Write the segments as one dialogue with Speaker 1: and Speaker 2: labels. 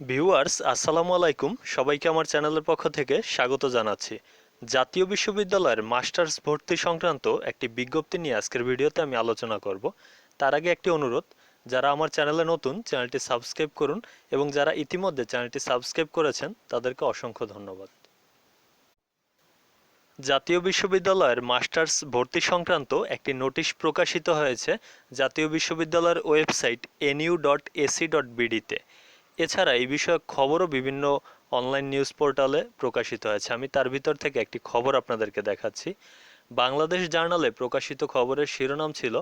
Speaker 1: Viewers, আসসালামু আলাইকুম। সবাইকে আমার চ্যানেলের পক্ষ থেকে স্বাগত জানাচ্ছি। জাতীয় বিশ্ববিদ্যালয়ের মাস্টার্স ভর্তি সংক্রান্ত একটি বিজ্ঞপ্তি নিয়ে আজকের ভিডিওতে আমি আলোচনা করব। তার আগে একটি অনুরোধ, যারা আমার চ্যানেলে নতুন, চ্যানেলটি সাবস্ক্রাইব করুন এবং যারা ইতিমধ্যে চ্যানেলটি সাবস্ক্রাইব করেছেন, তাদেরকে অসংখ্য ধন্যবাদ। জাতীয় বিশ্ববিদ্যালয়ের মাস্টার্স ভর্তি সংক্রান্ত একটি নোটিশ প্রকাশিত হয়েছে জাতীয় বিশ্ববিদ্যালয়ের website NU dot AC dot বিডিতে এছাড়া এই বিষয়ক খবরও বিভিন্ন অনলাইন নিউজ পোর্টালে প্রকাশিত হয়েছে। আমি তার ভিতর থেকে একটি খবর আপনাদেরকে দেখাচ্ছি। বাংলাদেশ জার্নালে প্রকাশিত খবরের শিরোনাম ছিল,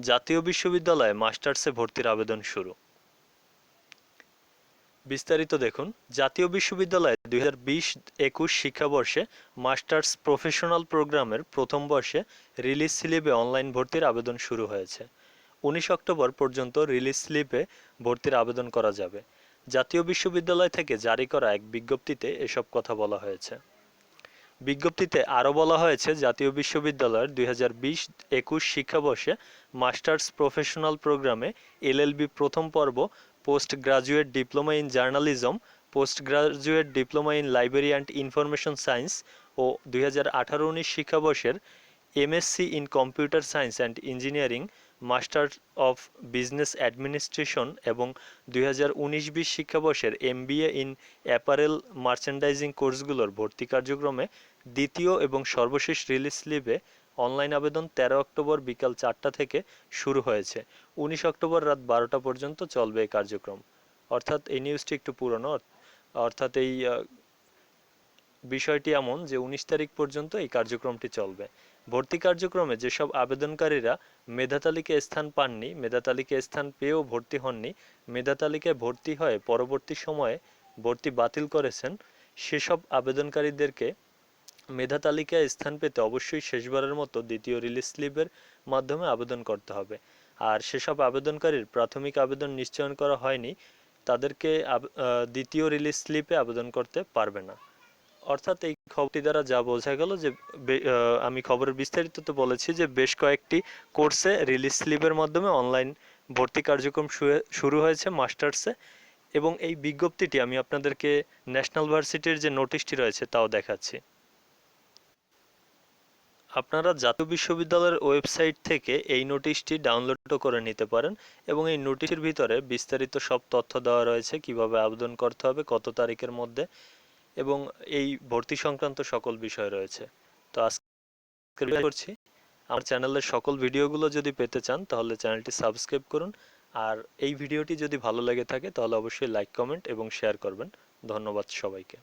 Speaker 1: জাতীয় বিশ্ববিদ্যালয়ে মাস্টার্সে ভর্তির আবেদন শুরু। বিস্তারিত দেখুন, জাতীয় বিশ্ববিদ্যালয়ে দুই হাজার বিশ একুশ শিক্ষাবর্ষে মাস্টার্স প্রফেশনাল প্রোগ্রামের প্রথম বর্ষে রিলিজ স্লিপে অনলাইন ভর্তির আবেদন শুরু হয়েছে। উনিশ অক্টোবর পর্যন্ত রিলিজ স্লিপে ভর্তির আবেদন করা যাবে। জাতীয় বিশ্ববিদ্যালয় থেকে জারি করা এক বিজ্ঞপ্তিতে এসব কথা বলা হয়েছে। বিজ্ঞপ্তিতে আরও বলা হয়েছে, জাতীয় বিশ্ববিদ্যালয়ের দুই হাজার বিশ একুশ শিক্ষাবর্ষে মাস্টার্স প্রফেশনাল প্রোগ্রামে এলএলবি প্রথম পর্ব post graduate diploma in journalism post graduate diploma in library and information science ও দুই হাজার আঠারো উনিশ শিক্ষাবর্ষের MSc in computer science and engineering master of business administration এবং দুই হাজার উনিশ বিশ শিক্ষাবর্ষের এমবিএ ইন অ্যাপারেল মার্চেন্ডাইজিং কোর্সগুলোর ভর্তি কার্যক্রমে দ্বিতীয় এবং সর্বশেষ রিলিজ স্লিপে অনলাইন আবেদন তেরো অক্টোবর বিকাল চারটা থেকে শুরু হয়েছে। উনিশ অক্টোবর রাত বারোটা পর্যন্ত চলবে এই কার্যক্রম। অর্থাৎ এই নিউজটি একটু পুরনো। অর্থাৎ এই বিষয়টি এমন যে উনিশ তারিখ পর্যন্ত এই কার্যক্রমটি চলবে। ভর্তি কার্যক্রমে যেসব আবেদনকারীরা মেধা তালিকায় স্থান পাননি, মেধা তালিকায় স্থান পেয়েও ভর্তি হননি, মেধা তালিকায় ভর্তি হয়ে পরবর্তী সময়ে ভর্তি বাতিল করেছেন, সেসব আবেদনকারীদেরকে মেধা তালিকায় স্থান পেতে অবশ্যই শেষবারের মতো দ্বিতীয় রিলিজ স্লিপের মাধ্যমে আবেদন করতে হবে। আর সেসব আবেদনকারীর প্রাথমিক আবেদন নিশ্চয়ন করা হয়নি, তাদেরকে দ্বিতীয় রিলিজ স্লিপে আবেদন করতে পারবে না। অর্থাৎ এই খবরটি দ্বারা যা বোঝা গেল যে আমি খবরের বিস্তারিত তো বলেছি যে বেশ কয়েকটি কোর্সে রিলিজ স্লিপের মাধ্যমে অনলাইন ভর্তি কার্যক্রম শুরু হয়েছে মাস্টার্সে এবং এই বিজ্ঞপ্তিটি আমি আপনাদেরকে ন্যাশনাল ভার্সিটির যে নোটিশটি রয়েছে তাও দেখাচ্ছি। আপনারা জাতীয় বিশ্ববিদ্যালয়ের ওয়েবসাইট থেকে এই নোটিশটি ডাউনলোডও করে নিতে পারেন এবং এই নোটিশের ভিতরে বিস্তারিত সব তথ্য দেওয়া রয়েছে, কীভাবে আবেদন করতে হবে, কত তারিখের মধ্যে এবং এই ভর্তি সংক্রান্ত সকল বিষয় রয়েছে। তো আজকে করছি। আমার চ্যানেলের সকল ভিডিওগুলো যদি পেতে চান, তাহলে চ্যানেলটি সাবস্ক্রাইব করুন। আর এই ভিডিওটি যদি ভালো লেগে থাকে, তাহলে অবশ্যই লাইক, কমেন্ট এবং শেয়ার করবেন। ধন্যবাদ সবাইকে।